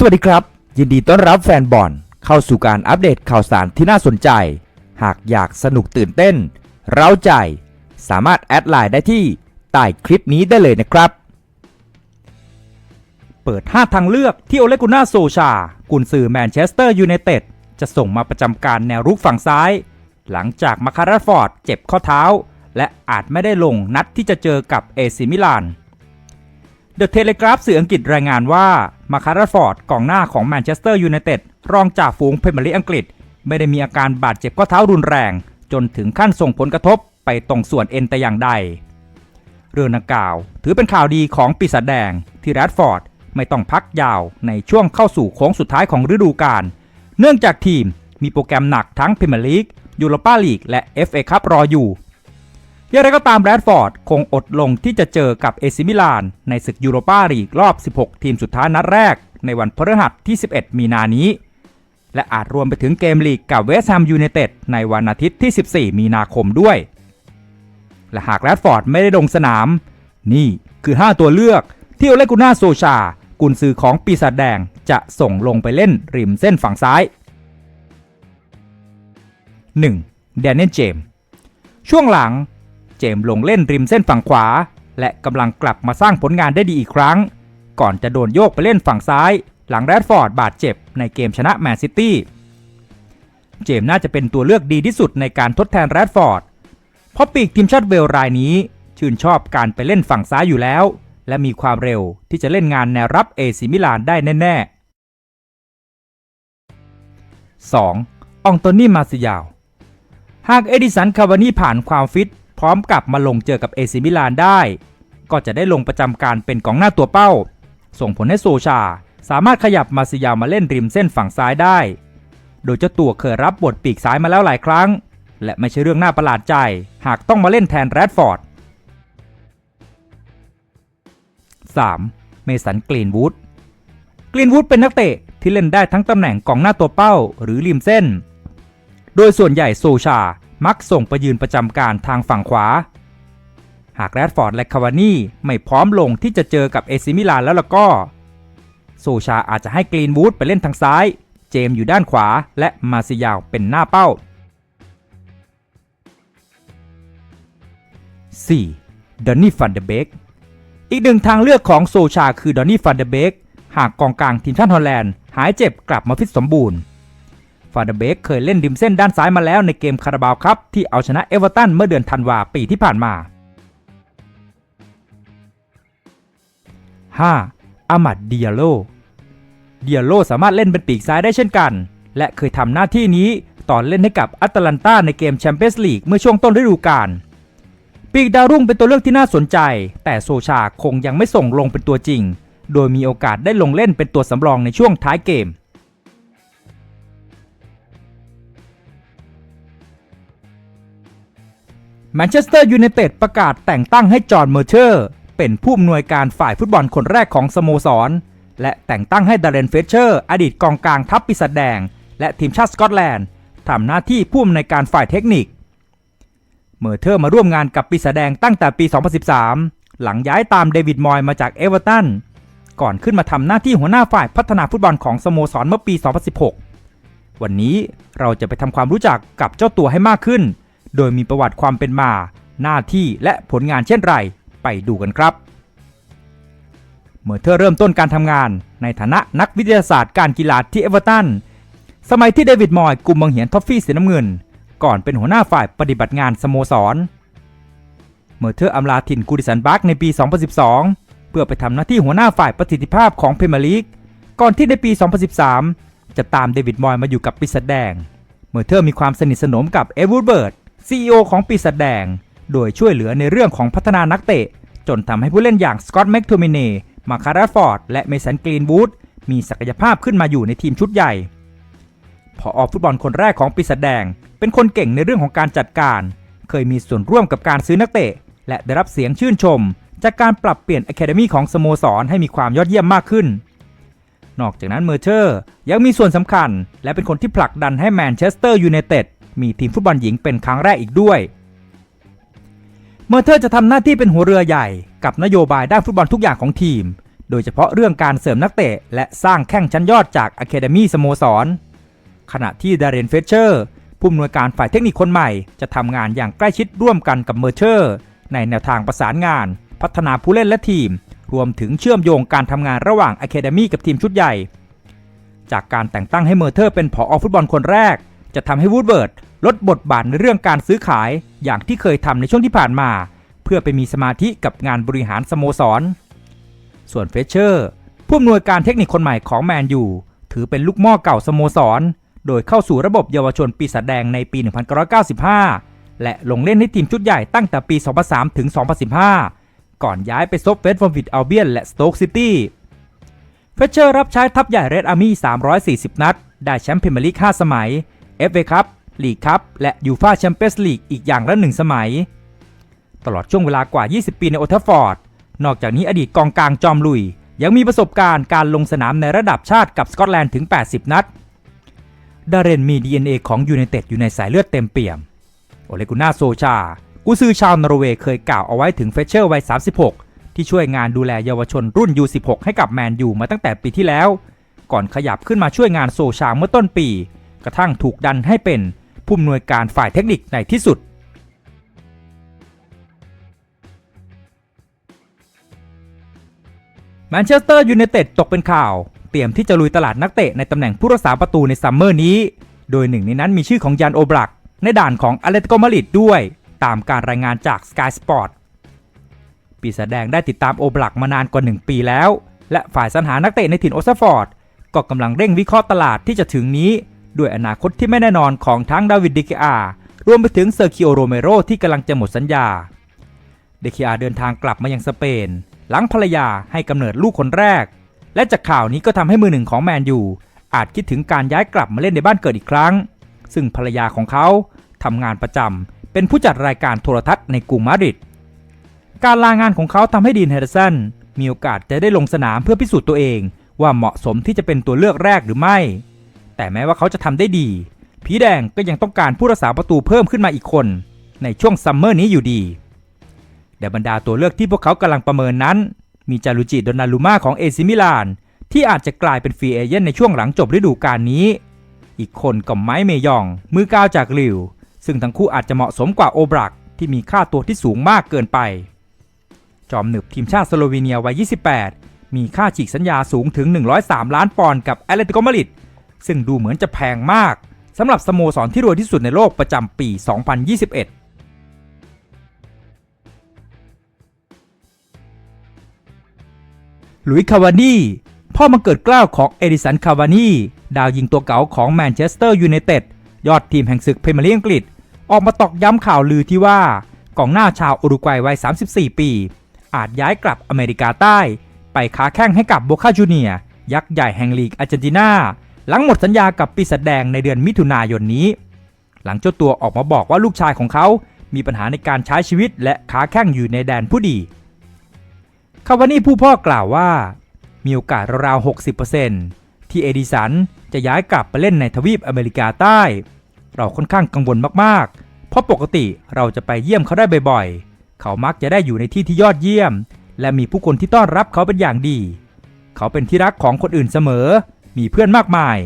สวัสดีครับ ยินดีต้อนรับแฟนบอลเข้าสู่การอัปเดตข่าวสารที่น่าสนใจ หากอยากสนุกตื่นเต้น เร้าใจ สามารถแอดไลน์ได้ที่ใต้คลิปนี้ได้เลยนะครับ เปิด 5 ทางเลือกที่โอเลกุน่าโซชา กุนซือแมนเชสเตอร์ยูไนเต็ดจะส่งมาประจำการแนวรุกฝั่งซ้าย หลังจากมาคาราฟอร์ดเจ็บข้อเท้า และอาจไม่ได้ลงนัดที่จะเจอกับเอซิมิลาน เดอะเทเลกราฟสื่ออังกฤษรายงานว่ามาคาราฟอร์ดกองหน้าของแมนเชสเตอร์ยูไนเต็ดรองจากฝูงเพรเมียร์ลีกอังกฤษ ไม่ได้มีอาการบาดเจ็บข้อเท้ารุนแรง จนถึงขั้นส่งผลกระทบไปตรงส่วนเอ็นแต่อย่างใด เรื่องดังกล่าว ถือเป็นข่าวดีของปีศาจแดง ที่แรดฟอร์ดไม่ต้องพักยาวในช่วงเข้าสู่โค้งสุดท้ายของฤดูกาลเนื่องจากทีมมีโปรแกรมหนักทั้งพรีเมียร์ลีกยูโรปาลีกและ FA คัพรออยู่ อย่างไรก็ตามแรดฟอร์ดคงอดลงที่จะเจอกับเอซิมิลาน ในศึกยูโรปาลีกรอบ 16 ทีมสุดท้ายนัดแรก ในวันพฤหัสที่ 11 มีนานี้ และอาจรวมไปถึงเกมลีกกับเวสต์แฮมยูไนเต็ดในวันอาทิตย์ที่ 14 มีนาคมด้วย และหากแรดฟอร์ดไม่ได้ลงสนาม นี่คือ 5 ตัวเลือกที่โอเลกุน่าโซชา กุนซือของปีศาจแดงจะส่งลงไปเล่นริมเส้นฝั่งซ้าย 1. แดนเนลเจมส์ช่วงหลัง เจมส์ลงเล่นริมเส้นฝั่งขวา และกำลังกลับมาสร้างผลงานได้ดีอีกครั้ง ก่อนจะโดนโยกไปเล่นฝั่งซ้าย หลังแรดฟอร์ดบาดเจ็บในเกมชนะแมนซิตี้เจมส์น่าจะเป็นตัวเลือกดีที่สุดในการทดแทนแรดฟอร์ดเพราะปีกทีมชาติเวลรายนี้ ชื่นชอบการไปเล่นฝั่งซ้ายอยู่แล้ว และมีความเร็วที่จะเล่นงานแนวรับเอซิมิลานได้แน่ๆ 2. องโตนี่มาซิยาว หากเอดิสันคาวานี่ผ่านความฟิต พร้อมกับมาลงเจอกับเอซิมิลานได้ ก็จะได้ลงประจำการเป็นกองหน้าตัวเป้า ส่งผลให้โซชา สามารถขยับมาซิยามาเล่นริมเส้นฝั่งซ้ายได้ โดยเจ้าตัวเคยรับบทปีกซ้ายมาแล้วหลายครั้ง และไม่ใช่เรื่องน่าประหลาดใจ หากต้องมาเล่นแทนแรดฟอร์ด 3. เมสันกรีนวูดกรีนวูดเป็นนักเตะที่เล่นได้ทั้งตำแหน่งกองหน้าตัวเป้าหรือริมเส้น โดยส่วนใหญ่โซชา มักส่งไปยืนประจำการทางฝั่งขวา หากแรดฟอร์ดและคาวานี่ไม่พร้อมลงที่จะเจอกับเอซิมิลานแล้วล่ะก็โซชาอาจจะให้กรีนวูดไปเล่นทางซ้าย เจมอยู่ด้านขวาและมาซิยาวเป็นหน้าเป้า 4. ดอนนี่ฟันเดเบกอีกหนึ่งทางเลือกของโซชาคือดอนนี่ฟันเดเบกหากกองกลางทีมชาติฮอลแลนด์ หายเจ็บกลับมาฟิตสมบูรณ์ ฟาเดเบกเคยเล่นริมเส้นด้านซ้ายมาแล้วในเกมคาราบาวครับที่เอาชนะเอเวอร์ตันเมื่อเดือนธันวาปีที่ผ่านมา 5. อามัดเดียโลเดียโลสามารถเล่นเป็นปีกซ้ายได้เช่นกัน และเคยทำหน้าที่นี้ตอนเล่นให้กับอัตแลนตาในเกมแชมเปี้ยนส์ลีกเมื่อช่วงต้นฤดูกาลปีกดาวรุ่งเป็นตัวเลือกที่น่าสนใจ แต่โซชาคงยังไม่ส่งลงเป็นตัวจริง โดยมีโอกาสได้ลงเล่นเป็นตัวสำรองในช่วงท้ายเกม แมนเชสเตอร์ยูไนเต็ดประกาศแต่งตั้งให้จอห์นเมอร์เชอร์ เป็นผู้อำนวยการฝ่ายฟุตบอลคนแรกของสโมสร และแต่งตั้งให้ดาร์เรนเฟเชอร์ อดีตกองกลางทัพปีศาจแดง และทีมชาติสกอตแลนด์ทำหน้าที่ผู้อำนวยการฝ่ายเทคนิค เมอร์เทอร์มาร่วมงานกับปีศาจแดงตั้งแต่ปี 2013 หลังย้ายตามเดวิดมอยมาจากเอเวอร์ตันก่อนขึ้นมาทำหน้าที่หัวหน้าฝ่ายพัฒนาฟุตบอลของสโมสรเมื่อปี 2016 วันนี้เราจะไปทำความรู้จักกับเจ้าตัวให้มากขึ้น โดยมีประวัติความเป็นมา หน้าที่และผลงานเช่นไร ไปดูกันครับ เมื่อเธอเริ่มต้นการทำงาน ในฐานะนักวิทยาศาสตร์การกีฬาที่เอเวอร์ตัน สมัยที่เดวิดมอยกลุ่มบังเหียนทอฟฟี่สีน้ำเงิน ก่อนเป็นหัวหน้าฝ่ายปฏิบัติงานสโมสร เมื่อเธออำลาถิ่นกูดิสันบาร์กในปี 2012 เพื่อไปทำหน้าที่หัวหน้าฝ่ายประสิทธิภาพของเพมลีก ก่อนที่ในปี 2013 จะตามเดวิดมอยมาอยู่กับปีศาจแดงเมื่อเธอมีความสนิทสนมกับเอวูดเบิร์ด CEO ของปีศาจแดง โดยช่วยเหลือในเรื่องของพัฒนานักเตะ จนทำให้ผู้เล่นอย่างสกอตต์แม็กโทมิเน่มาคาราฟอร์ด และเมสันกรีนวูดมีศักยภาพขึ้นมาอยู่ในทีมชุดใหญ่ พออฟุตบอลคนแรกของปีศาจแดง เป็นคนเก่งในเรื่องของการจัดการ เคยมีส่วนร่วมกับการซื้อนักเตะ และได้รับเสียงชื่นชม จากการปรับเปลี่ยนอะคาเดมีของสโมสรให้มีความยอดเยี่ยมมากขึ้น นอกจากนั้นเมอร์เชอร์ยังมีส่วนสำคัญ และเป็นคนที่ผลักดันให้แมนเชสเตอร์ยูไนเต็ด มีทีมฟุตบอลหญิงเป็นครั้งแรกอีกด้วยเมอร์เทอร์จะทำหน้าที่เป็นหัวเรือใหญ่กับนโยบายด้านฟุตบอลทุกอย่างของทีม โดยเฉพาะเรื่องการเสริมนักเตะ และสร้างแข้งชั้นยอดจากอะคาเดมีสโมสร ขณะที่ดารินเฟเชอร์ผู้อำนวยการฝ่ายเทคนิคคนใหม่จะทำงานอย่างใกล้ชิดร่วมกันกับเมอร์เชอร์ ในแนวทางประสานงาน พัฒนาผู้เล่นและทีม รวมถึงเชื่อมโยงการทำงานระหว่างอะคาเดมีกับทีมชุดใหญ่ จากการแต่งตั้งให้เมอร์เทอร์เป็นผออฟุตบอลคนแรก จะทำให้วูดเบิร์ด ลดบทบาทในเรื่องการซื้อขายอย่างที่เคยทำในช่วงที่ผ่านมา เพื่อไปมีสมาธิกับงานบริหารสโมสร ส่วนเฟเชอร์ผู้อำนวยการเทคนิคคนใหม่ของแมนยูถือเป็นลูกหม้อเก่าสโมสร โดยเข้าสู่ระบบเยาวชนปีศาจแดงในปี 1995 และลงเล่นให้ทีมชุดใหญ่ตั้งแต่ปี 2003 ถึง 2015 ก่อนย้ายไปซบเวสฟอร์วิดอัลเบียนและสโต๊กซิตี้เฟเชอร์รับใช้ทัพใหญ่เรดอาร์มี่ 340 นัด ได้แชมป์พรีเมียร์ลีก 5 สมัย FA คัพ ลีกคัพและยูฟาแชมเปี้ยนส์ลีกอีกอย่างละหนึ่งสมัย ตลอดช่วงเวลากว่า 20 ปีในโอทัฟฟอร์ด นอกจากนี้อดีตกองกลางจอมลุย ยังมีประสบการณ์การลงสนามในระดับชาติกับสกอตแลนด์ถึง 80 นัดดาเรนมี DNA ของยูไนเต็ดอยู่ในสายเลือดเต็มเปี่ยม โอเลกุน่าโซชา กุซือชาวนอร์เวย์เคยกล่าวเอาไว้ถึงเฟเชอร์วัย 36 ที่ช่วยงานดูแลเยาวชนรุ่น U16 ให้กับแมนยูมาตั้งแต่ปีที่แล้ว ก่อนขยับขึ้นมาช่วยงานโซชาเมื่อต้นปี กระทั่งถูกดันให้เป็น ผู้อำนวยการฝ่ายเทคนิคในที่สุดแมนเชสเตอร์ยูไนเต็ดตกเป็นข่าว เตรียมที่จะลุยตลาดนักเตะในตำแหน่งผู้รักษาประตูในซัมเมอร์นี้ โดยหนึ่งในนั้นมีชื่อของยันโอบลัก ในด่านของอเลตโกมาริดด้วย ตามการรายงานจาก Sky Sport ปีศาจแดงได้ติดตามโอบลักมานานกว่า 1 ปีแล้ว และฝ่ายสรรหานักเตะในถิ่นโอซฟอร์ด ก็กำลังเร่งวิเคราะห์ตลาดที่จะถึงนี้ ด้วยอนาคตที่ไม่แน่นอนของทั้งดาวิดเดเคอา รวมไปถึงเซอร์คิโอโรเมโรที่กำลังจะหมดสัญญาเดเคอาเดินทางกลับมายังสเปน หลังภรรยาให้กำเนิดลูกคนแรก และจากข่าวนี้ก็ทำให้มือหนึ่งของแมนยูอาจคิดถึงการย้ายกลับมาเล่นในบ้านเกิดอีกครั้ง ซึ่งภรรยาของเขาทำงานประจำเป็นผู้จัดรายการโทรทัศน์ในกรุงมาดริดการลางานของเขาทำให้ดีนเฮเดอร์สันมีโอกาสจะได้ลงสนามเพื่อพิสูจน์ตัวเองว่าเหมาะสมที่จะเป็นตัวเลือกแรกหรือไม่ แต่แม้ว่าเขาจะทำได้ดี ผีแดงก็ยังต้องการผู้รักษาประตูเพิ่มขึ้นมาอีกคน ในช่วงซัมเมอร์นี้อยู่ดีแต่บรรดาตัวเลือกที่พวกเขากำลังประเมินนั้น มีจารุจิโดนาลูมาของเอซิมิลาน ที่อาจจะกลายเป็นฟรีเอเจนในช่วงหลังจบฤดูกาลนี้ อีกคนก็ไม้เมยอง มือก้าวจากลิว ซึ่งทั้งคู่อาจจะเหมาะสมกว่าโอบรักที่มีค่าตัวที่สูงมากเกินไป จอมหนึบทีมชาติสโลวีเนียวัย 28 มีค่าฉีกสัญญาสูงถึง 103 ล้านปอนด์กับแอตเลติโกมาดริด ซึ่งดูเหมือนจะแพงมากสำหรับสโมสรที่รวยที่สุดในโลกประจำปี 2021หลุยคาวานีพ่อมาเกิดกล้าวของเอดิสันคาวานีดาวยิงตัวเก๋าของแมนเชสเตอร์ยูไนเต็ดยอดทีมแห่งศึกพรีเมียร์ลีกอังกฤษ ออกมาตอกย้ำข่าวลือที่ว่ากองหน้าชาวอุรุกวัยวัย 34 ปี อาจย้ายกลับอเมริกาใต้ ไปค้าแข้งให้กับโบคาจูเนียยักษ์ใหญ่แห่งลีกอาร์เจนตินา หลังหมดสัญญากับปีศาจแดงในเดือนมิถุนายนนี้ หลังเจ้าตัวออกมาบอกว่าลูกชายของเขา มีปัญหาในการใช้ชีวิตและคาแข้งอยู่ในแดนผู้ดีคาวานี่ผู้พ่อกล่าวว่า มีโอกาสราวๆ60%ที่เอดิสันจะย้ายกลับไปเล่นในทวีปอเมริกาใต้ เราค่อนข้างกังวลมากๆ เพราะปกติเราจะไปเยี่ยมเขาได้บ่อยๆ เขามักจะได้อยู่ในที่ที่ยอดเยี่ยม และมีผู้คนที่ต้อนรับเขาเป็นอย่างดี เขาเป็นที่รักของคนอื่นเสมอ มีเพื่อนมากมาย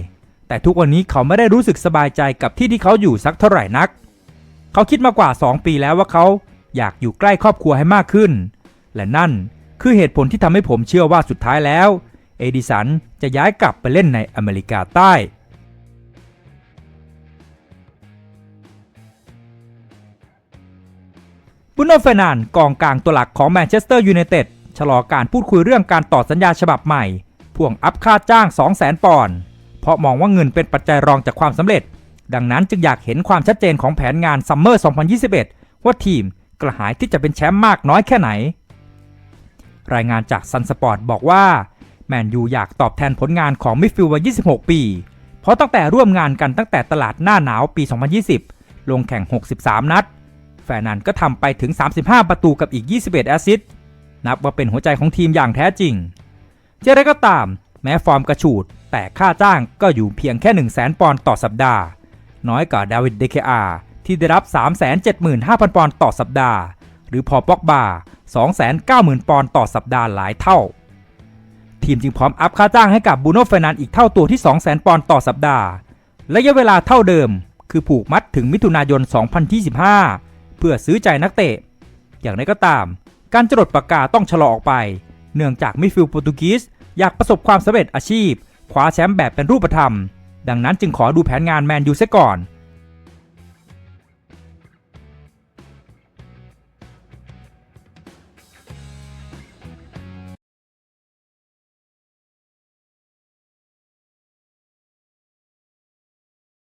แต่ทุกวันนี้เขาไม่ได้รู้สึกสบายใจกับที่ที่เขาอยู่สักเท่าไหร่นัก เขาคิดมากว่า 2 ปีแล้วว่าเขาอยากอยู่ใกล้ครอบครัวให้มากขึ้น และนั่นคือเหตุผลที่ทำให้ผมเชื่อว่าสุดท้ายแล้ว เอดิสันจะย้ายกลับไปเล่นในอเมริกาใต้บุโนเฟนานกองกลางตัวหลักของแมนเชสเตอร์ยูไนเต็ดชะลอการพูดคุยเรื่องการต่อสัญญาฉบับใหม่ พ่วงอัพค่าจ้าง 200,000 ปอนด์เพราะมองว่าเงินเป็นปัจจัยรองจากความสำเร็จ ดังนั้นจึงอยากเห็นความชัดเจนของแผนงานซัมเมอร์ 2021 ว่าทีมกระหายที่จะเป็นแชมป์มากน้อยแค่ไหน รายงานจากซันสปอร์ตบอกว่า แมนยูอยากตอบแทนผลงานของมิดฟิลด์วัย 26 ปี เพราะตั้งแต่ร่วมงานกันตั้งแต่ตลาดหน้าหนาวปี 2020 ลงแข่ง 63 นัด แฟนันก็ทำไปถึง 35 ประตูกับอีก 21 แอสซิสต์ นับว่าเป็นหัวใจของทีมอย่างแท้จริง เจไรก็ตาม แม้ฟอร์มกระฉูด แต่ค่าจ้างก็อยู่เพียงแค่ 1 0 0 0 0 0ปอนด์ต่อสัปดาห์ น้อยกว่าดาวิดเดเคอาที่ได้รับ 375,000 ปอนด์ต่อสัปดาห์ หรือพอปอกบา290,000 ปอนด์ต่อสัปดาห์หลายเท่า ทีมจึงพร้อมอัพค่าจ้างให้กับบูโน่เฟนันอีกเท่าตัวที่ 200,000 ปอนด์ต่อสัปดาห์ระยะเวลาเท่าเดิม คือผูกมัดถึงมิถุนายน 2025 เพื่อซื้อใจนักเตะ อย่างไรก็ตาม การจรดปากกาต้องชะลอออกไป เนื่องจากมิดฟิลด์โปรตุกีสอยากประสบความสำเร็จอาชีพคว้าแชมป์แบบเป็นรูปธรรม ดังนั้นจึงขอดูแผนงานแมนยูซะก่อน